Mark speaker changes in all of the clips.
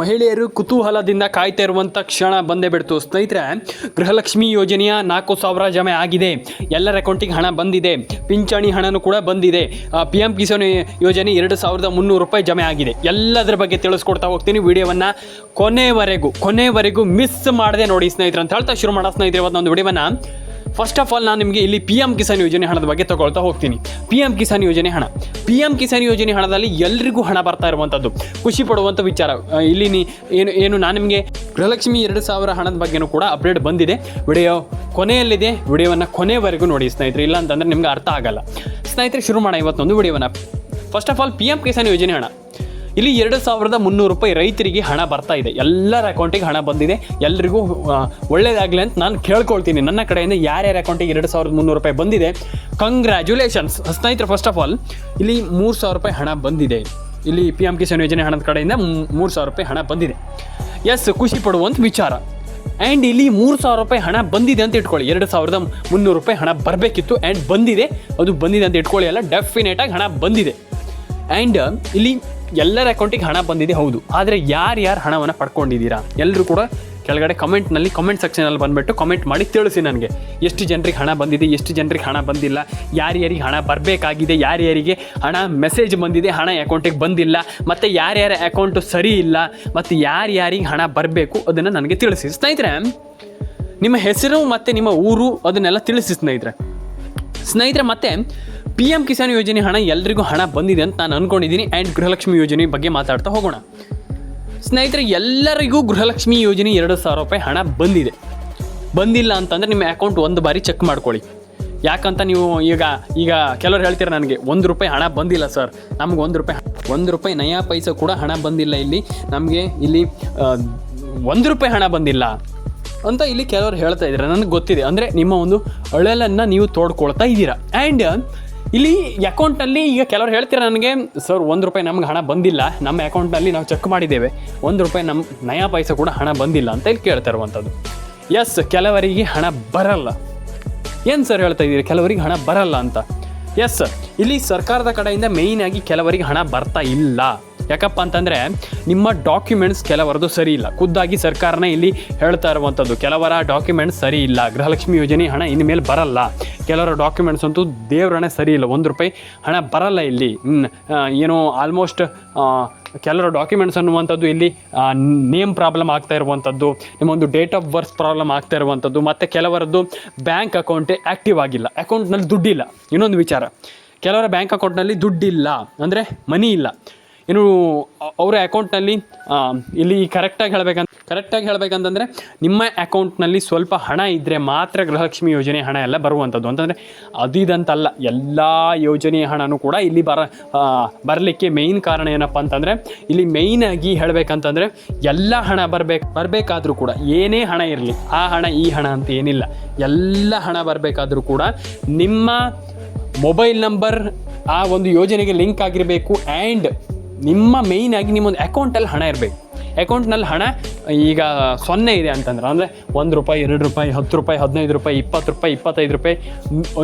Speaker 1: ಮಹಿಳೆಯರು ಕುತೂಹಲದಿಂದ ಕಾಯ್ತಾ ಇರುವಂಥ ಕ್ಷಣ ಬಂದೇ ಬಿಡ್ತು. ಸ್ನೇಹಿತರೆ, ಗೃಹಲಕ್ಷ್ಮಿ ಯೋಜನೆಯ ನಾಲ್ಕು ಸಾವಿರ ಜಮೆ ಆಗಿದೆ. ಎಲ್ಲರ ಅಕೌಂಟಿಗೆ ಹಣ ಬಂದಿದೆ. ಪಿಂಚಣಿ ಹಣನೂ ಕೂಡ ಬಂದಿದೆ. ಪಿ ಎಂ ಕಿಸಾನ್ ಯೋಜನೆ ಎರಡು ಸಾವಿರದ ಮುನ್ನೂರು ರೂಪಾಯಿ ಜಮೆ ಆಗಿದೆ. ಎಲ್ಲದರ ಬಗ್ಗೆ ತಿಳಿಸ್ಕೊಡ್ತಾ ಹೋಗ್ತೀನಿ ವಿಡಿಯೋವನ್ನು ಕೊನೆವರೆಗೂ ಕೊನೆವರೆಗೂ ಮಿಸ್ ಮಾಡದೆ ನೋಡಿ ಸ್ನೇಹಿತರೆ ಅಂತ ಹೇಳ್ತಾ ಶುರು ಮಾಡೋ ಸ್ನೇಹಿತರೆ ಒಂದು ವಿಡಿಯೋವನ್ನು. ಫಸ್ಟ್ ಆಫ್ ಆಲ್ ನಾನು ನಿಮಗೆ ಇಲ್ಲಿ ಪಿ ಎಂ ಕಿಸಾನ್ ಯೋಜನೆ ಹಣದ ಬಗ್ಗೆ ತಗೊಳ್ತಾ ಹೋಗ್ತೀನಿ. ಪಿ ಎಂ ಕಿಸಾನ್ ಯೋಜನೆ ಹಣ. ಪಿ ಎಂ ಕಿಸಾನ್ ಯೋಜನೆ ಹಣದಲ್ಲಿ ಎಲ್ರಿಗೂ ಹಣ ಬರ್ತಾ ಇರುವಂಥದ್ದು ಖುಷಿ ಪಡುವಂಥ ವಿಚಾರ. ಇಲ್ಲಿ ಏನು ಏನು ನಾನು ನಿಮಗೆ ಗೃಹಲಕ್ಷ್ಮಿ ಎರಡು ಸಾವಿರ ಹಣದ ಬಗ್ಗೆನೂ ಕೂಡ ಅಪ್ಡೇಟ್ ಬಂದಿದೆ. ವಿಡಿಯೋ ಕೊನೆಯಲ್ಲಿದೆ. ವಿಡಿಯೋವನ್ನು ಕೊನೆವರೆಗೂ ನೋಡಿ ಸ್ನೇಹಿತರೆ. ಇಲ್ಲ ಅಂತಂದರೆ ನಿಮ್ಗೆ ಅರ್ಥ ಆಗಲ್ಲ. ಸ್ನೇಹಿತರೆ, ಶುರು ಮಾಡೋಣ ಇವತ್ತೊಂದು ವಿಡಿಯೋವನ್ನು. First of all P M Kisan ಯೋಜನೆ ಹಣ. ಇಲ್ಲಿ ಎರಡು ಸಾವಿರದ ಮುನ್ನೂರು ರೂಪಾಯಿ ರೈತರಿಗೆ ಹಣ ಬರ್ತಾ ಇದೆ. ಎಲ್ಲರ ಅಕೌಂಟಿಗೆ ಹಣ ಬಂದಿದೆ. ಎಲ್ರಿಗೂ ಒಳ್ಳೇದಾಗಲಿ ಅಂತ ನಾನು ಕೇಳ್ಕೊಳ್ತೀನಿ. ನನ್ನ ಕಡೆಯಿಂದ ಯಾರ್ಯಾರ ಅಕೌಂಟಿಗೆ ಎರಡು ಸಾವಿರದ ಮುನ್ನೂರು ರೂಪಾಯಿ ಬಂದಿದೆ ಕಂಗ್ರ್ಯಾಚುಲೇಷನ್ಸ್ ಸ್ನೇಹಿತರು ಫಸ್ಟ್ ಆಫ್ ಆಲ್ ಇಲ್ಲಿ ಮೂರು ಸಾವಿರ ರೂಪಾಯಿ ಹಣ ಬಂದಿದೆ. ಇಲ್ಲಿ ಪಿ ಎಂ ಕಿಸಾನ್ ಯೋಜನೆ ಹಣದ ಕಡೆಯಿಂದ ಮೂರು ಸಾವಿರ ರೂಪಾಯಿ ಹಣ ಬಂದಿದೆ. ಎಸ್, ಖುಷಿ ಪಡುವಂಥ ವಿಚಾರ. ಆ್ಯಂಡ್ ಇಲ್ಲಿ ಮೂರು ಸಾವಿರ ರೂಪಾಯಿ ಹಣ ಬಂದಿದೆ ಅಂತ ಇಟ್ಕೊಳ್ಳಿ. ಎರಡು ಸಾವಿರದ ಮುನ್ನೂರು ರೂಪಾಯಿ ಹಣ ಬರಬೇಕಿತ್ತು ಆ್ಯಂಡ್ ಬಂದಿದೆ. ಅದು ಬಂದಿದೆ ಅಂತ ಇಟ್ಕೊಳ್ಳಿ ಅಲ್ಲ ಡೆಫಿನೆಟಾಗಿ ಹಣ ಬಂದಿದೆ. ಆ್ಯಂಡ್ ಇಲ್ಲಿ ಎಲ್ಲರ ಅಕೌಂಟಿಗೆ ಹಣ ಬಂದಿದೆ, ಹೌದು. ಆದರೆ ಯಾರ್ಯಾರು ಹಣವನ್ನು ಪಡ್ಕೊಂಡಿದ್ದೀರಾ? ಎಲ್ಲರೂ ಕೂಡ ಕೆಳಗಡೆ ಕಮೆಂಟ್ನಲ್ಲಿ ಕಮೆಂಟ್ ಸೆಕ್ಷನಲ್ಲಿ ಬಂದುಬಿಟ್ಟು ಕಮೆಂಟ್ ಮಾಡಿ ತಿಳಿಸಿ ನನಗೆ. ಎಷ್ಟು ಜನರಿಗೆ ಹಣ ಬಂದಿದೆ, ಎಷ್ಟು ಜನರಿಗೆ ಹಣ ಬಂದಿಲ್ಲ ಯಾರ್ಯಾರಿಗೆ ಹಣ ಬರಬೇಕಾಗಿದೆ ಯಾರ್ಯಾರಿಗೆ ಹಣ ಮೆಸೇಜ್ ಬಂದಿದೆ, ಹಣ ಅಕೌಂಟಿಗೆ ಬಂದಿಲ್ಲ, ಮತ್ತು ಯಾರ್ಯಾರ ಅಕೌಂಟು ಸರಿ ಇಲ್ಲ, ಮತ್ತು ಯಾರ್ಯಾರಿಗೆ ಹಣ ಬರಬೇಕು ಅದನ್ನು ನನಗೆ ತಿಳಿಸಿ, ಸ್ನೇಹಿತರೆ. ನಿಮ್ಮ ಹೆಸರು ಮತ್ತು ನಿಮ್ಮ ಊರು ಅದನ್ನೆಲ್ಲ ತಿಳಿಸಿ, ಸ್ನೇಹಿತರೆ. ಸ್ನೇಹಿತರೆ, ಮತ್ತೆ ಪಿ ಎಂ ಕಿಸಾನ್ ಯೋಜನೆ ಹಣ ಎಲ್ರಿಗೂ ಹಣ ಬಂದಿದೆ ಅಂತ ನಾನು ಅಂದ್ಕೊಂಡಿದ್ದೀನಿ ಆ್ಯಂಡ್ ಗೃಹಲಕ್ಷ್ಮಿ ಯೋಜನೆ ಬಗ್ಗೆ ಮಾತಾಡ್ತಾ ಹೋಗೋಣ. ಸ್ನೇಹಿತರೆ, ಎಲ್ಲರಿಗೂ ಗೃಹಲಕ್ಷ್ಮಿ ಯೋಜನೆ ಎರಡು ಸಾವಿರ ರೂಪಾಯಿ ಹಣ ಬಂದಿದೆ. ಬಂದಿಲ್ಲ ಅಂತಂದರೆ ನಿಮ್ಮ ಅಕೌಂಟ್ ಒಂದು ಬಾರಿ ಚೆಕ್ ಮಾಡ್ಕೊಳ್ಳಿ. ಯಾಕಂತ ನೀವು ಈಗ ಈಗ ಕೆಲವರು ಹೇಳ್ತೀರ ನನಗೆ, ಒಂದು ರೂಪಾಯಿ ಹಣ ಬಂದಿಲ್ಲ ಸರ್ ನಮ್ಗೆ ಒಂದು ರೂಪಾಯಿ ಒಂದು ರೂಪಾಯಿ ನಯಾ ಪೈಸೆ ಕೂಡ ಹಣ ಬಂದಿಲ್ಲ ಇಲ್ಲಿ. ನಮಗೆ ಇಲ್ಲಿ ಒಂದು ರೂಪಾಯಿ ಹಣ ಬಂದಿಲ್ಲ ಅಂತ ಇಲ್ಲಿ ಕೆಲವರು ಹೇಳ್ತಾ ಇದ್ದಾರೆ. ನನಗೆ ಗೊತ್ತಿದೆ. ಅಂದರೆ ನಿಮ್ಮ ಒಂದು ಅಳಲನ್ನು ನೀವು ತೋಡ್ಕೊಳ್ತಾ ಇದ್ದೀರಾ. ಆ್ಯಂಡ್ ಇಲ್ಲಿ ಅಕೌಂಟಲ್ಲಿ ಈಗ ಕೆಲವರು ಹೇಳ್ತೀರಾ ನನಗೆ ಸರ್ ಒಂದು ರೂಪಾಯಿ ನಮ್ಗೆ ಹಣ ಬಂದಿಲ್ಲ. ನಮ್ಮ ಅಕೌಂಟ್ನಲ್ಲಿ ನಾವು ಚೆಕ್ ಮಾಡಿದ್ದೇವೆ. ಒಂದು ರೂಪಾಯಿ ನಮ್ಮ ನಯಾ ಪೈಸೆ ಕೂಡ ಹಣ ಬಂದಿಲ್ಲ ಅಂತ ಇಲ್ಲಿ ಕೇಳ್ತಾ ಇರುವಂಥದ್ದು. ಎಸ್ ಕೆಲವರಿಗೆ ಹಣ ಬರಲ್ಲ. ಏನು ಸರ್ ಹೇಳ್ತಾ ಇದ್ದೀರಿ? ಕೆಲವರಿಗೆ ಹಣ ಬರಲ್ಲ ಅಂತ. ಎಸ್ ಇಲ್ಲಿ ಸರ್ಕಾರದ ಕಡೆಯಿಂದ ಮೇಯ್ನಾಗಿ ಕೆಲವರಿಗೆ ಹಣ ಬರ್ತಾ ಇಲ್ಲ. ಯಾಕಪ್ಪ ಅಂತಂದರೆ ನಿಮ್ಮ ಡಾಕ್ಯುಮೆಂಟ್ಸ್ ಕೆಲವರದು ಸರಿ ಇಲ್ಲ. ಖುದ್ದಾಗಿ ಸರ್ಕಾರನೇ ಇಲ್ಲಿ ಹೇಳ್ತಾ ಇರುವಂಥದ್ದು ಕೆಲವರ ಡಾಕ್ಯುಮೆಂಟ್ಸ್ ಸರಿ ಇಲ್ಲ, ಗೃಹಲಕ್ಷ್ಮಿ ಯೋಜನೆ ಹಣ ಇನ್ಮೇಲೆ ಬರಲ್ಲ. ಕೆಲವರ ಡಾಕ್ಯುಮೆಂಟ್ಸ್ ಅಂತೂ ದೇವ್ರ ಸರಿ ಇಲ್ಲ, ಒಂದು ರೂಪಾಯಿ ಹಣ ಬರಲ್ಲ ಇಲ್ಲಿ. ಏನೋ ಆಲ್ಮೋಸ್ಟ್ ಕೆಲವರ ಡಾಕ್ಯುಮೆಂಟ್ಸ್ ಅನ್ನುವಂಥದ್ದು ಇಲ್ಲಿ ನೇಮ್ ಪ್ರಾಬ್ಲಮ್ ಆಗ್ತಾ ಇರುವಂಥದ್ದು, ನಿಮ್ಮೊಂದು ಡೇಟ್ ಆಫ್ ಬರ್ತ್ ಪ್ರಾಬ್ಲಮ್ ಆಗ್ತಾ ಇರುವಂಥದ್ದು, ಮತ್ತು ಕೆಲವರದ್ದು ಬ್ಯಾಂಕ್ ಅಕೌಂಟೇ ಆ್ಯಕ್ಟಿವ್ ಆಗಿಲ್ಲ. ಅಕೌಂಟ್ನಲ್ಲಿ ದುಡ್ಡಿಲ್ಲ. ಇನ್ನೊಂದು ವಿಚಾರ. ಕೆಲವರ ಬ್ಯಾಂಕ್ ಅಕೌಂಟ್ನಲ್ಲಿ ದುಡ್ಡಿಲ್ಲ. ಅಂದರೆ ಮನಿ ಇಲ್ಲ. ಇನ್ನು ಅವರ ಅಕೌಂಟ್ನಲ್ಲಿ ಇಲ್ಲಿ ಕರೆಕ್ಟಾಗಿ ಹೇಳಬೇಕಂತ, ಕರೆಕ್ಟಾಗಿ ಹೇಳಬೇಕಂತಂದರೆ, ನಿಮ್ಮ ಅಕೌಂಟ್ನಲ್ಲಿ ಸ್ವಲ್ಪ ಹಣ ಇದ್ದರೆ ಮಾತ್ರ ಗೃಹಲಕ್ಷ್ಮಿ ಯೋಜನೆ ಹಣ ಎಲ್ಲ ಬರುವಂಥದ್ದು. ಅಂತಂದರೆ ಅದಿದಂತಲ್ಲ ಎಲ್ಲ ಯೋಜನೆಯ ಹಣನೂ ಕೂಡ ಇಲ್ಲಿ ಬರ ಬರಲಿಕ್ಕೆ ಮೇಯ್ನ್ ಕಾರಣ ಏನಪ್ಪ ಅಂತಂದರೆ, ಇಲ್ಲಿ ಮೇಯ್ನಾಗಿ ಹೇಳಬೇಕಂತಂದರೆ, ಎಲ್ಲ ಹಣ ಬರಬೇಕು, ಬರಬೇಕಾದ್ರೂ ಕೂಡ, ಏನೇ ಹಣ ಇರಲಿ, ಆ ಹಣ, ಈ ಹಣ ಅಂತ ಏನಿಲ್ಲ, ಎಲ್ಲ ಹಣ ಬರಬೇಕಾದರೂ ಕೂಡ, ನಿಮ್ಮ ಮೊಬೈಲ್ ನಂಬರ್ ಆ ಒಂದು ಯೋಜನೆಗೆ ಲಿಂಕ್ ಆಗಿರಬೇಕು ಆ್ಯಂಡ್ ನಿಮ್ಮ ಮೇಯ್ನ್ ಆಗಿ ನಿಮ್ಮೊಂದು ಅಕೌಂಟಲ್ಲಿ ಹಣ ಇರಬೇಕು. ಅಕೌಂಟ್ನಲ್ಲಿ ಹಣ, ಈಗ ಸೊನ್ನೆ ಇದೆ ಅಂತಂದ್ರೆ, ಅಂದರೆ ಒಂದು ರೂಪಾಯಿ, ಎರಡು ರೂಪಾಯಿ, ಹತ್ತು ರೂಪಾಯಿ, ಹದಿನೈದು ರೂಪಾಯಿ, ಇಪ್ಪತ್ತು ರೂಪಾಯಿ, ಇಪ್ಪತ್ತೈದು ರೂಪಾಯಿ,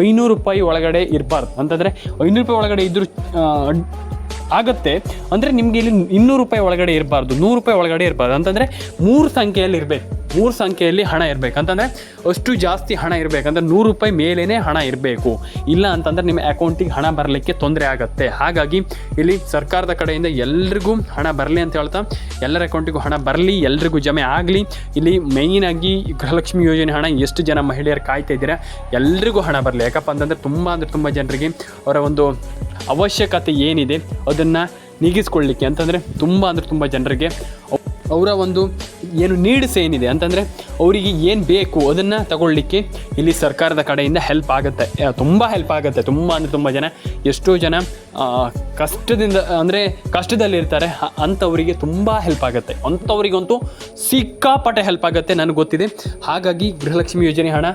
Speaker 1: ಐನೂರು ರೂಪಾಯಿ ಒಳಗಡೆ ಇರಬಾರ್ದು. ಅಂತಂದರೆ ಐನೂರು ರೂಪಾಯಿ ಒಳಗಡೆ ಆಗುತ್ತೆ ಆಗತ್ತೆ. ಅಂದರೆ ನಿಮಗೆ ಇಲ್ಲಿ ಇನ್ನೂರು ರೂಪಾಯಿ ಒಳಗಡೆ ಇರಬಾರ್ದು, ನೂರು ರೂಪಾಯಿ ಒಳಗಡೆ ಇರಬಾರ್ದು. ಅಂತಂದರೆ ಮೂರು ಸಂಖ್ಯೆಯಲ್ಲಿ ಇರಬೇಕು. ಮೂರು ಸಂಖ್ಯೆಯಲ್ಲಿ ಹಣ ಇರಬೇಕು ಅಂತಂದರೆ ಅಷ್ಟು ಜಾಸ್ತಿ ಹಣ ಇರಬೇಕಂದ್ರೆ ನೂರು ರೂಪಾಯಿ ಮೇಲೇ ಹಣ ಇರಬೇಕು. ಇಲ್ಲ ಅಂತಂದರೆ ನಿಮ್ಮ ಅಕೌಂಟಿಗೆ ಹಣ ಬರಲಿಕ್ಕೆ ತೊಂದರೆ ಆಗುತ್ತೆ. ಹಾಗಾಗಿ ಇಲ್ಲಿ ಸರ್ಕಾರದ ಕಡೆಯಿಂದ ಎಲ್ರಿಗೂ ಹಣ ಬರಲಿ ಅಂತ ಹೇಳ್ತಾ, ಎಲ್ಲರ ಅಕೌಂಟಿಗೂ ಹಣ ಬರಲಿ, ಎಲ್ರಿಗೂ ಜಮೆ ಆಗಲಿ. ಇಲ್ಲಿ ಮೇಯ್ನಾಗಿ ಗೃಹಲಕ್ಷ್ಮಿ ಯೋಜನೆ ಹಣ, ಎಷ್ಟು ಜನ ಮಹಿಳೆಯರು ಕಾಯ್ತಾ ಇದ್ದೀರಾ, ಎಲ್ರಿಗೂ ಹಣ ಬರಲಿ. ಯಾಕಪ್ಪ ಅಂತಂದರೆ ತುಂಬ ಅಂದರೆ ತುಂಬ ಜನರಿಗೆ ಅವರ ಒಂದು ಅವಶ್ಯಕತೆ ಏನಿದೆ, ಅದನ್ನು ನೀಗಿಸ್ಕೊಳ್ಳಿಕ್ಕೆ ಅಂತಂದರೆ ತುಂಬ ಅಂದರೆ ತುಂಬ ಜನರಿಗೆ ಅವರ ಒಂದು ಏನು ನೀಡ್ಸ್ ಏನಿದೆ ಅಂತಂದರೆ ಅವರಿಗೆ ಏನು ಬೇಕು ಅದನ್ನು ತಗೊಳ್ಳಿಕ್ಕೆ ಇಲ್ಲಿ ಸರ್ಕಾರದ ಕಡೆಯಿಂದ ಹೆಲ್ಪ್ ಆಗುತ್ತೆ. ತುಂಬ ಹೆಲ್ಪ್ ಆಗುತ್ತೆ. ತುಂಬ ಅಂದರೆ ತುಂಬ ಜನ, ಎಷ್ಟೋ ಜನ ಕಷ್ಟದಿಂದ, ಅಂದರೆ ಕಷ್ಟದಲ್ಲಿರ್ತಾರೆ. ಅಂಥವರಿಗೆ ತುಂಬ ಹೆಲ್ಪ್ ಆಗುತ್ತೆ. ಅಂಥವರಿಗಂತೂ ಸಿಕ್ಕಾಪಟ್ಟೆ ಹೆಲ್ಪ್ ಆಗುತ್ತೆ ನನಗೆ ಗೊತ್ತಿದೆ. ಹಾಗಾಗಿ ಗೃಹಲಕ್ಷ್ಮಿ ಯೋಜನೆ ಹಣ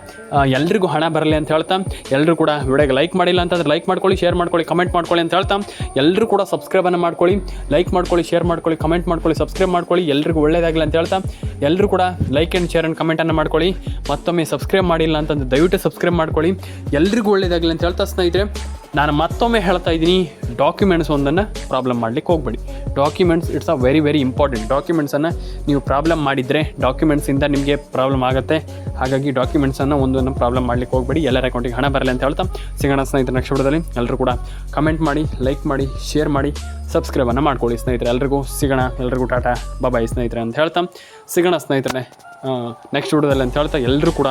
Speaker 1: ಎಲ್ರಿಗೂ ಹಣ ಬರಲಿ ಅಂತ ಹೇಳ್ತಾ ಎಲ್ಲರೂ ಕೂಡ ವಿಡಿಯೋಗೆ ಲೈಕ್ ಮಾಡಿಲ್ಲ ಅಂತಂದ್ರೆ ಲೈಕ್ ಮಾಡ್ಕೊಳ್ಳಿ ಶೇರ್ ಮಾಡ್ಕೊಳ್ಳಿ ಕಮೆಂಟ್ ಮಾಡ್ಕೊಳ್ಳಿ ಅಂತ ಹೇಳ್ತಾ ಎಲ್ಲರೂ ಕೂಡ ಸಬ್ಸ್ಕ್ರೈಬನ್ನು ಮಾಡ್ಕೊಳ್ಳಿ ಲೈಕ್ ಮಾಡ್ಕೊಳ್ಳಿ ಶೇರ್ ಮಾಡ್ಕೊಳ್ಳಿ ಕಮೆಂಟ್ ಮಾಡ್ಕೊಳ್ಳಿ ಸಬ್ಸ್ಕ್ರೈಬ್ ಮಾಡ್ಕೊಳ್ಳಿ ಎಲ್ರಿಗೂ ಒಳ್ಳೇದಾಗಲಿ ಅಂತ ಹೇಳ್ತಾ ಎಲ್ಲರೂ ಕೂಡ ಲೈಕ್ ಆ್ಯಂಡ್ ಶೇರ್ ಆ್ಯಂಡ್ ಕಮೆಂಟನ್ನು ಮಾಡ್ಕೊಳ್ಳಿ. ಮತ್ತೊಮ್ಮೆ ಸಬ್ಸ್ಕ್ರೈಬ್ ಮಾಡಿಲ್ಲ ಅಂತಂದು ದಯವಿಟ್ಟು ಸಬ್ಸ್ಕ್ರೈಬ್ ಮಾಡ್ಕೊಳ್ಳಿ. ಎಲ್ರಿಗೂ ಒಳ್ಳೇದಾಗಲಿ ಅಂತ ಹೇಳ್ತಾ ಸ್ನೇಹಿತರೆ, ನಾನು ಮತ್ತೊಮ್ಮೆ ಹೇಳ್ತಾ ಇದ್ದೀನಿ ಡಾಕ್ಯುಮೆಂಟ್ಸ್ ಒಂದನ್ನು ಪ್ರಾಬ್ಲಮ್ ಮಾಡಲಿಕ್ಕೆ ಹೋಗಬೇಡಿ. Documents it's a very very important ಡಾಕ್ಯುಮೆಂಟ್ಸನ್ನು ನೀವು ಪ್ರಾಬ್ಲಮ್ ಮಾಡಿದರೆ ಡಾಕ್ಯುಮೆಂಟ್ಸಿಂದ ನಿಮಗೆ ಪ್ರಾಬ್ಲಮ್ ಆಗುತ್ತೆ. ಹಾಗಾಗಿ ಡಾಕ್ಯುಮೆಂಟ್ಸನ್ನು ಒಂದೊಂದು ಪ್ರಾಬ್ಲಮ್ ಮಾಡಲಿಕ್ಕೆ ಹೋಗಬೇಡಿ. ಎಲ್ಲರ ಅಕೌಂಟಿಗೆ ಹಣ ಬರಲಿ ಅಂತ ಹೇಳ್ತಾ ಸಿಗೋಣ ಸ್ನೇಹಿತರ ನೆಕ್ಸ್ಟ್ ವಿಡಿಯೋದಲ್ಲಿ ಎಲ್ಲರೂ ಕೂಡ ಕಮೆಂಟ್ ಮಾಡಿ ಲೈಕ್ ಮಾಡಿ ಶೇರ್ ಮಾಡಿ ಸಬ್ಸ್ಕ್ರೈಬನ್ನು ಮಾಡ್ಕೊಳ್ಳಿ ಸ್ನೇಹಿತರೆ ಎಲ್ರಿಗೂ. ಸಿಗೋಣ ಎಲ್ರಿಗೂ ಟಾಟಾ ಬಾಬಾಯ್ ಸ್ನೇಹಿತರೆ ಅಂತ ಹೇಳ್ತಾ ಸಿಗೋಣ ಸ್ನೇಹಿತರೆ ನೆಕ್ಸ್ಟ್ ವಿಡಿಯೋದಲ್ಲಿ ಅಂತ ಹೇಳ್ತಾ ಎಲ್ಲರೂ ಕೂಡ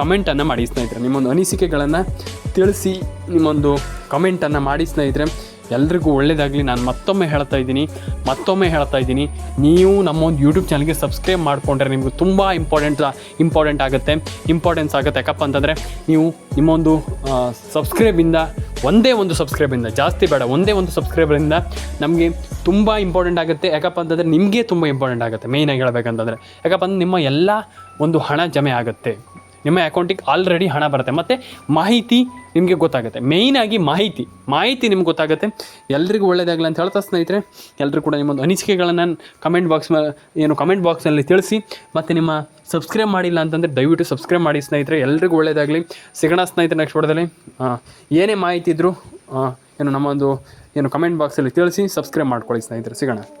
Speaker 1: ಕಮೆಂಟನ್ನು ಮಾಡಿ ಸ್ನೇಹಿತರೆ. ನಿಮ್ಮೊಂದು ಅನಿಸಿಕೆಗಳನ್ನು ತಿಳಿಸಿ, ನಿಮ್ಮೊಂದು ಕಮೆಂಟನ್ನು ಮಾಡಿ ಸ್ನೇಹಿತರೆ. ಎಲ್ರಿಗೂ ಒಳ್ಳೇದಾಗಲಿ. ನಾನು ಮತ್ತೊಮ್ಮೆ ಹೇಳ್ತಾ ಇದ್ದೀನಿ. ಮತ್ತೊಮ್ಮೆ ಹೇಳ್ತಾ ಇದ್ದೀನಿ. ನೀವು ನಮ್ಮ ಒಂದು ಯೂಟ್ಯೂಬ್ ಚಾನಲ್ಗೆ ಸಬ್ಸ್ಕ್ರೈಬ್ ಮಾಡಿಕೊಂಡ್ರೆ ನಿಮಗೆ ತುಂಬ ಇಂಪಾರ್ಟೆಂಟ್ ಇಂಪಾರ್ಟೆಂಟ್ ಆಗುತ್ತೆ. ಇಂಪಾರ್ಟೆನ್ಸ್ ಆಗುತ್ತೆ. ಯಾಕಪ್ಪ ಅಂತಂದರೆ ನೀವು ನಿಮ್ಮೊಂದು ಸಬ್ಸ್ಕ್ರೈಬಿಂದ ಒಂದೇ ಒಂದು ಸಬ್ಸ್ಕ್ರೈಬಿಂದ ಜಾಸ್ತಿ ಬೇಡ, ಒಂದೇ ಒಂದು ಸಬ್ಸ್ಕ್ರೈಬರಿಂದ ನಮಗೆ ತುಂಬ ಇಂಪಾರ್ಟೆಂಟ್ ಆಗುತ್ತೆ. ಯಾಕಪ್ಪ ಅಂತಂದರೆ ನಿಮಗೆ ತುಂಬ ಇಂಪಾರ್ಟೆಂಟ್ ಆಗುತ್ತೆ. ಮೇಯ್ನಾಗಿ ಹೇಳ್ಬೇಕಂತಂದರೆ. ಯಾಕಪ್ಪ ಅಂದರೆ ನಿಮ್ಮ ಎಲ್ಲ ಒಂದು ಹಣ ಜಮೆ ಆಗುತ್ತೆ. ನಿಮ್ಮ ಅಕೌಂಟಿಗೆ ಆಲ್ರೆಡಿ ಹಣ ಬರುತ್ತೆ. ಮತ್ತು ಮಾಹಿತಿ ನಿಮಗೆ ಗೊತ್ತಾಗುತ್ತೆ. ಮೇಯ್ನಾಗಿ ಮಾಹಿತಿ. ಮಾಹಿತಿ ನಿಮ್ಗೆ ಗೊತ್ತಾಗುತ್ತೆ. ಎಲ್ರಿಗೂ ಒಳ್ಳೆಯದಾಗಲಿ ಅಂತ ಹೇಳ್ತಾ ಸ್ನೇಹಿತರೆ ಎಲ್ಲರೂ ಕೂಡ ನಿಮ್ಮೊಂದು ಅನಿಸಿಕೆಗಳನ್ನು ಕಮೆಂಟ್ ಬಾಕ್ಸ್ ಏನು ಕಮೆಂಟ್ ಬಾಕ್ಸ್ನಲ್ಲಿ ತಿಳಿಸಿ. ಮತ್ತು ನಿಮ್ಮ ಸಬ್ಸ್ಕ್ರೈಬ್ ಮಾಡಿಲ್ಲ ಅಂತಂದರೆ ದಯವಿಟ್ಟು ಸಬ್ಸ್ಕ್ರೈಬ್ ಮಾಡಿ ಸ್ನೇಹಿತರೆ, ಎಲ್ರಿಗೂ ಒಳ್ಳೆಯದಾಗಲಿ ಸಿಗೋಣ ಸ್ನೇಹಿತರೆ ನೆಕ್ಸ್ಟ್ ಹೊಡೆದಲ್ಲಿ ಏನೇ ಮಾಹಿತಿ ಇದ್ದರೂ ಏನು ನಮ್ಮೊಂದು, ಏನು ಕಮೆಂಟ್ ಬಾಕ್ಸಲ್ಲಿ ತಿಳಿಸಿ ಸಬ್ಸ್ಕ್ರೈಬ್ ಮಾಡ್ಕೊಳ್ಳಿ ಸ್ನೇಹಿತರೆ. ಸಿಗೋಣ.